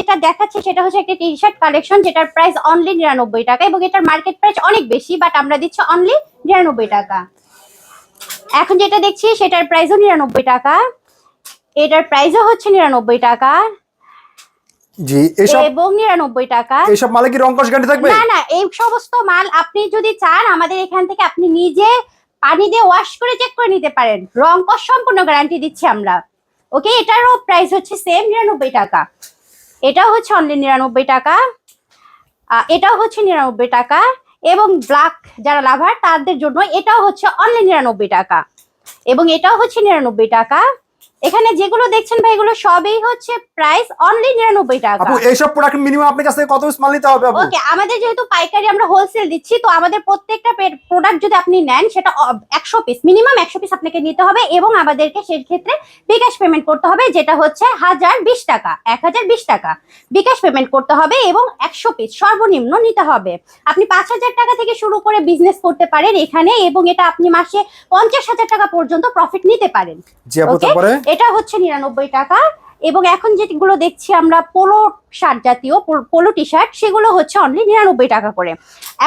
যেটা দেখাচ্ছি সেটা হচ্ছে একটা টি শার্ট কালেকশন যেটার প্রাইস অনলি নিরানব্বই টাকা এবং এটার মার্কেট প্রাইস অনেক বেশি বাট আমরা দিচ্ছি অনলি নিরানব্বই টাকা। এখন যেটা দেখছি সেটার প্রাইসও নিরানব্বই টাকা। এটার প্রাইসও হচ্ছে নিরানব্বই টাকা। জি এসব এবং নিরানব্বই টাকা। এসব মালে কি রং গ্যারান্টি থাকবে? না না এই সমস্ত মাল আপনি যদি চান আমাদের এখান থেকে আপনি নিজে পানি দিয়ে ওয়াশ করে চেক করে নিতে পারেন। সম্পূর্ণ গ্যারান্টি দিচ্ছি আমরা। ওকে এটারও প্রাইস হচ্ছে সেম নিরানব্বই টাকা। এটাও হচ্ছে অনলি নিরানব্বই টাকা। এটাও হচ্ছে নিরানব্বই টাকা এবং ব্ল্যাক যারা লাভার তাদের জন্য এটাও হচ্ছে অনলি নিরানব্বই টাকা। এবং এটাও হচ্ছে নিরানব্বই টাকা। এখানে যেগুলো দেখছেন ভাই এগুলো সবই হচ্ছে প্রাইস অনলি নিরানব্বই টাকা। আপু এইসব প্রোডাক্ট মিনিমাম আপনার কাছ কত পিস মাল নিতে হবে আপু? ওকে আমাদের যেহেতু পাইকারি আমরা হোলসেল দিচ্ছি তো আমাদের প্রত্যেকটা প্রোডাক্ট যদি আপনি নেন সেটা একশো পিস মিনিমাম একশো পিস আপনাকে নিতে হবে এবং আমাদেরকে সেই ক্ষেত্রে বিকাশ পেমেন্ট করতে হবে যেটা হচ্ছে হাজার বিশ টাকা এক হাজার বিশ টাকা। বিকাশ পেমেন্ট করতে হবে এবং একশো পিস সর্বনিম্ন নিতে হবে। আপনি পাঁচ হাজার টাকা থেকে শুরু করে বিজনেস করতে পারেন এখানে এবং এটা আপনি মাসে পঞ্চাশ হাজার টাকা পর্যন্ত প্রফিট নিতে পারেন। জি আপু তারপরে? এটা হচ্ছে নিরানব্বই টাকা। এবং এখন যেগুলো দেখছি আমরা পোলো শার্ট জাতীয় পোলো টি শার্ট সেগুলো হচ্ছে অনলি নিরানব্বই টাকা করে।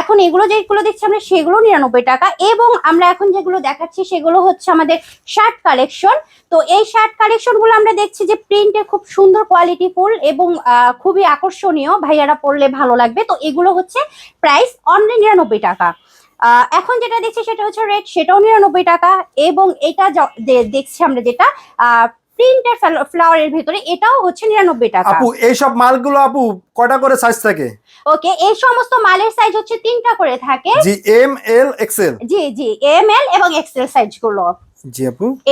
এখন এগুলো যেগুলো দেখছি আমরা, সেগুলো নিরানব্বই টাকা। এবং আমরা এখন যেগুলো দেখাচ্ছি, সেগুলো হচ্ছে আমাদের শার্ট কালেকশন। তো এই শার্ট কালেকশনগুলো আমরা দেখছি যে প্রিন্টে খুব সুন্দর কোয়ালিটি ফুল এবং খুবই আকর্ষণীয়। ভাইয়ারা পরলে ভালো লাগবে। তো এগুলো হচ্ছে প্রাইস অনলি নিরানব্বই টাকা। এখন যেটা দেখছি সেটা হচ্ছে রেট সেটাও নিরানব্বই টাকা এবং এটা দেখছি আমরা যেটা প্রিন্টের ফ্লাওয়ারের ভেতরে এটাও হচ্ছে নিরানব্বই টাকা। আপু এইসব মালগুলো আপু কটা করে সাইজ থাকে? ওকে এই সমস্ত মালের সাইজ হচ্ছে তিনটা করে থাকে। জি এম এল এক্সেল জি জি এম এল এবং এক্সেল সাইজগুলো।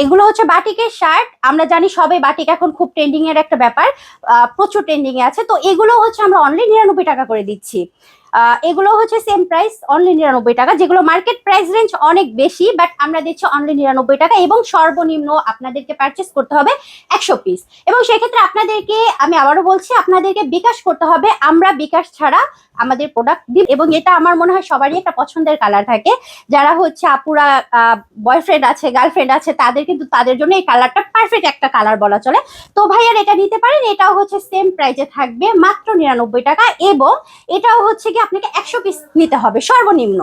এগুলো হচ্ছে বাটিকের শার্ট। আমরা জানি সবাই বাটিক এখন খুব ট্রেন্ডিং এর একটা ব্যাপার। প্রচুর ট্রেন্ডিং এ আছে। তো এগুলো হচ্ছে আমরা অনলি নিরানব্বই টাকা করে দিচ্ছি। এগুলো হচ্ছে সেম প্রাইস অনলি নিরানব্বই টাকা। যেগুলো মার্কেট প্রাইস রেঞ্জ অনেক বেশি বাট আমরা দিচ্ছি অনলি নিরানব্বই টাকা এবং সর্বনিম্ন আপনাদেরকে পারচেস করতে হবে একশো পিস এবং সেক্ষেত্রে আপনাদেরকে, আমি আবারও বলছি, আপনাদেরকে বিকাশ করতে হবে। আমরা বিকাশ ছাড়া আমাদের প্রোডাক্ট দিই এবং এটা আমার মনে হয় সবারই একটা পছন্দের কালার থাকে। যারা হচ্ছে আপুরা বয়ফ্রেন্ড আছে গার্লফ্রেন্ড আছে তাদের কিন্তু তাদের জন্য এই কালারটা পারফেক্ট একটা কালার বলা চলে। তো ভাইয়ার এটা নিতে পারেন এটাও হচ্ছে সেম প্রাইজে থাকবে মাত্র নিরানব্বই টাকা এবং এটাও হচ্ছে কি আপনাকে একশো পিস নিতে হবে সর্বনিম্ন।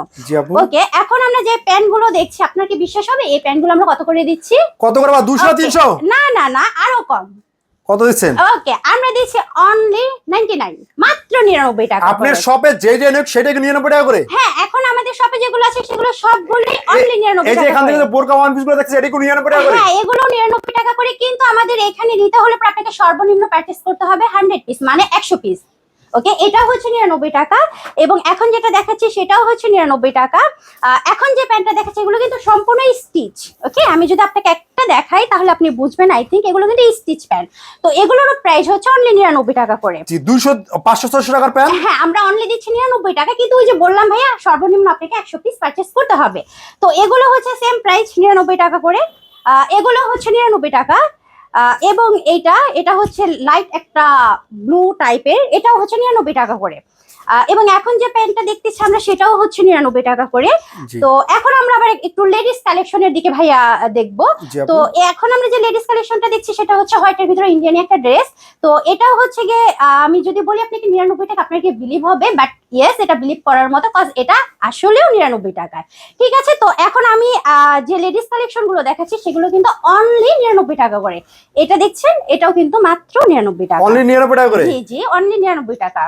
ওকে এখন আমরা যে প্যান্টগুলো দেখছি আপনার কি বিশ্বাস হবে? এই প্যান্টগুলো আমরা কত করে দিচ্ছি? কত করে বা? দুশো. তিনশো? না না না আরও কম। কত দিচ্ছেন? ওকে আমরা দিচ্ছি অনলি নাইনটি নাইন মাত্র নিরানব্বই টাকা আপনার শপে যে যে নেক সেটাকে নিরানব্বই টাকা করে? হ্যাঁ এখন আমাদের শপে যেগুলো আছে সেগুলো সবগুলোই অনলি নিরানব্বই এই যে এখান থেকে বোরকা ওয়ান পিসগুলো দেখছে এটা কি নিরানব্বই টাকা করে? হ্যাঁ এগুলো নিরানব্বই টাকা করে কিন্তু আমাদের এখানে নিতে হলে আপনাকে সর্বনিম্ন পারচেস করতে হবে হান্ড্রেড পিস মানে একশো পিস ওকে এটা হচ্ছে নিরানব্বই টাকা এবং এখন যেটা দেখাচ্ছি সেটাও হচ্ছে নিরানব্বই টাকা। এখন যে প্যান্টটা দেখাচ্ছি এগুলো কিন্তু সম্পূর্ণ স্টিচ ওকে আমি যদি আপনাকে একটা দেখাই তাহলে আপনি বুঝবেন আই থিঙ্ক এগুলো কিন্তু স্টিচ প্যান্ট তো এগুলোরও প্রাইস হচ্ছে অনলি নিরানব্বই টাকা করে। দুইশো পাঁচশো ছশো টাকার প্যান্ট হ্যাঁ আমরা অনলি দিচ্ছি নিরানব্বই টাকা কিন্তু ওই যে বললাম ভাইয়া সর্বনিম্ন আপনাকে একশো পিস পারচেস করতে হবে। তো এগুলো হচ্ছে সেম প্রাইস নিরানব্বই টাকা করে। এগুলো হচ্ছে নিরানব্বই টাকা। এবং এইটা এটা হচ্ছে লাইট একটা ব্লু টাইপের এটাও হচ্ছে নিরানব্বই টাকা করে। এবং এখন যে প্যান্টটা দেখতেছি আমরা সেটাও হচ্ছে নিরানব্বই টাকা করে। তো এখন আমরা আবার একটু লেডিস কালেকশনের দিকে ভাইয়া দেখব। তো এখন আমরা যে লেডিস কালেকশনটা দেখছি সেটা হচ্ছে হোয়াইটের ভিতরে ইন্ডিয়ান একটা ড্রেস তো এটাও হচ্ছে গিয়ে আমি যদি বলি আপনাকে নিরানব্বই টাকা আপনার কি বিলিভ হবে? বাট ইয়েস এটা বিলিভ করার মতো কজ এটা আসলেও নিরানব্বই টাকায়। ঠিক আছে? তো এখন আমি আহ, যে লেডিস কালেকশনগুলো দেখাচ্ছি সেগুলো কিন্তু অনলি নিরানব্বই টাকা করে। এটা দেখছেন? এটাও কিন্তু মাত্র নিরানব্বই টাকা। অনলি নিরানব্বই টাকা করে? জি জি অনলি নিরানব্বই টাকা।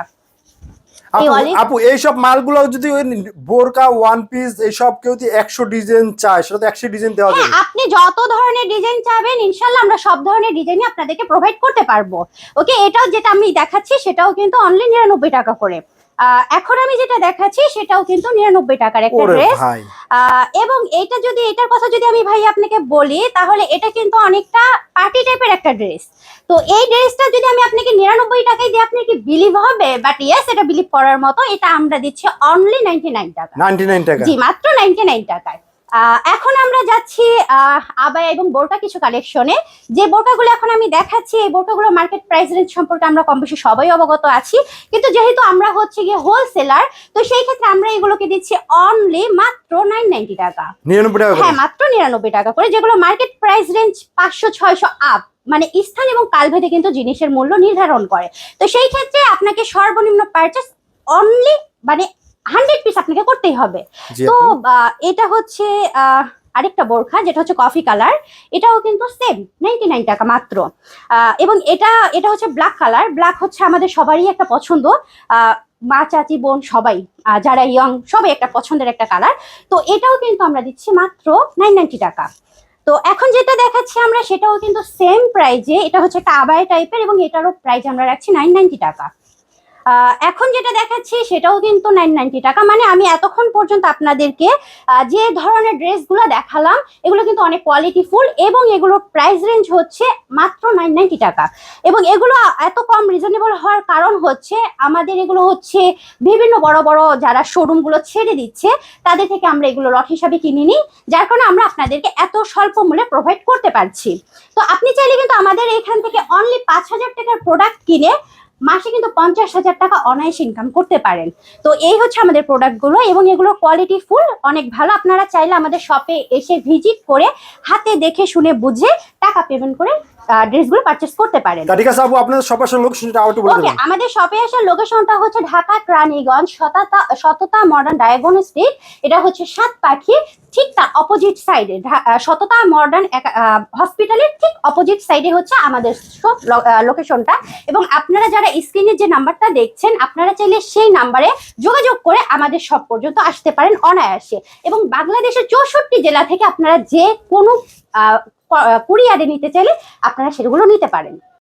আপু এইসব মালগুলো যদি ওই বোরকা ওয়ান পিস এইসব কেউ যদি একশো ডিজাইন চায় সেটা তো একশো ডিজাইন দেওয়া হ্যাঁ যাবে। আপনি যত ধরনের ডিজাইন চাবেন ইনশাল্লাহ আমরা সব ধরনের ডিজাইনই আপনাদেরকে প্রোভাইড করতে পারব। ওকে এটাও যেটা আমি দেখাচ্ছি সেটাও কিন্তু অনলি নিরানব্বই টাকা করে। এখন আমি যেটা দেখাচ্ছি সেটাও কিন্তু নিরানব্বই টাকার একটা ড্রেস এবং এটা যদি এটার কথা যদি আমি ভাই আপনাকে বলি তাহলে এটা কিন্তু অনেকটা পার্টি টাইপের একটা ড্রেস তো এই ড্রেসটা যদি আমি আপনাকে নিরানব্বই টাকায় দিই আপনি কি বিলিভ হবে? বাট ইয়েস এটা বিলিভ করার মতো। এটা আমরা দিচ্ছি অনলি নাইনটি নাইন টাকা। নাইনটি নাইন টাকা। জি মাত্র নাইনটি নাইন টাকায়। এখন আমরা যাচ্ছি আবায়া এবং বোরকা কিছু কালেকশনে যে বোরকাগুলো এখন আমি দেখাচ্ছি এই বোরকাগুলো মার্কেট প্রাইস রেঞ্জ সম্পর্কে আমরা কম বেশি সবাই অবগত আছি। কিন্তু যেহেতু আমরা হচ্ছে গিয়ে হোলসেলার তো সেই ক্ষেত্রে আমরা এগুলোকে দিচ্ছি অনলি মাত্র নাইন নাইনটি টাকা। হ্যাঁ মাত্র নিরানব্বই টাকা করে যেগুলো মার্কেট প্রাইস রেঞ্জ পাঁচশো ছয়শো আপ মানে স্থান এবং কালভেদে কিন্তু জিনিসের মূল্য নির্ধারণ করে। তো সেই ক্ষেত্রে আপনাকে সর্বনিম্ন পারচেস অনলি মানে হান্ড্রেড পিস আপনাকে করতেই হবে। তো এটা হচ্ছে আহ, আরেকটা বোরখা যেটা হচ্ছে কফি কালার এটাও কিন্তু সেম নাইনটি নাইন টাকা মাত্র। আহ, এবং এটা এটা হচ্ছে ব্ল্যাক কালার ব্ল্যাক হচ্ছে আমাদের সবারই একটা পছন্দ। আহ, মা চাচি বোন সবাই যারা ইয়ং সবাই একটা পছন্দের একটা কালার তো এটাও কিন্তু আমরা দিচ্ছি মাত্র নাইন নাইনটি টাকা। তো এখন যেটা দেখাচ্ছি আমরা সেটাও কিন্তু সেম প্রাইজে এটা হচ্ছে একটা আবায় টাইপের এবং এটারও প্রাইস আমরা রাখছি নাইন নাইনটি টাকা। এখন যেটা দেখাচ্ছি সেটাও কিন্তু নাইন নাইনটি টাকা। মানে আমি এতক্ষণ পর্যন্ত আপনাদেরকে যে ধরনের ড্রেসগুলো দেখালাম, এগুলো কিন্তু অনেক কোয়ালিটিফুল এবং এগুলোর প্রাইস রেঞ্জ হচ্ছে মাত্র নাইন নাইনটি টাকা। এবং এগুলো এত কম রিজনেবল হওয়ার কারণ হচ্ছে, আমাদের এগুলো হচ্ছে বিভিন্ন বড় বড় যারা শোরুমগুলো ছেড়ে দিচ্ছে, তাদের থেকে আমরা এগুলো লট হিসাবে কিনে নিই, যার কারণে আমরা আপনাদেরকে এত স্বল্প মূল্যে প্রোভাইড করতে পারছি। তো আপনি চাইলে কিন্তু আমাদের এখান থেকে অনলি পাঁচ হাজার টাকার প্রোডাক্ট কিনে মাসে কিন্তু পঞ্চাশ হাজার টাকা অনায়াস ইনকাম করতে পারেন। তো এই হচ্ছে আমাদের প্রোডাক্টগুলো এবং এগুলো কোয়ালিটি ফুল অনেক ভালো। আপনারা চাইলে আমাদের শপে এসে ভিজিট করে হাতে দেখে শুনে বুঝে টাকা পেমেন্ট করে ড্রেসগুলো পারচেস করতে পারেন। ঠিক আছে আপু আপনাদের লোকেশনটা আবার বলে ওকে আমাদের শপে আসার লোকেশনটা হচ্ছে ঢাকা রানীগঞ্জ শততা শততা মডার্ন ডায়াগন স্ট্রিট এটা হচ্ছে সাত পাখি ঠিক তার অপোজিট সাইডে শততা মডার্ন হসপিটালের ঠিক অপোজিট সাইডে হচ্ছে আমাদের সব লোকেশনটা এবং আপনারা যারা স্ক্রিনের যে নাম্বারটা দেখছেন, আপনারা চাইলে সেই নাম্বারে যোগাযোগ করে আমাদের সব পর্যন্ত আসতে পারেন অনায়াসে। এবং বাংলাদেশের চৌষট্টি জেলা থেকে আপনারা যে কোনো কুরিয়ারে নিতে চাইলে আপনারা সেগুলো নিতে পারেন।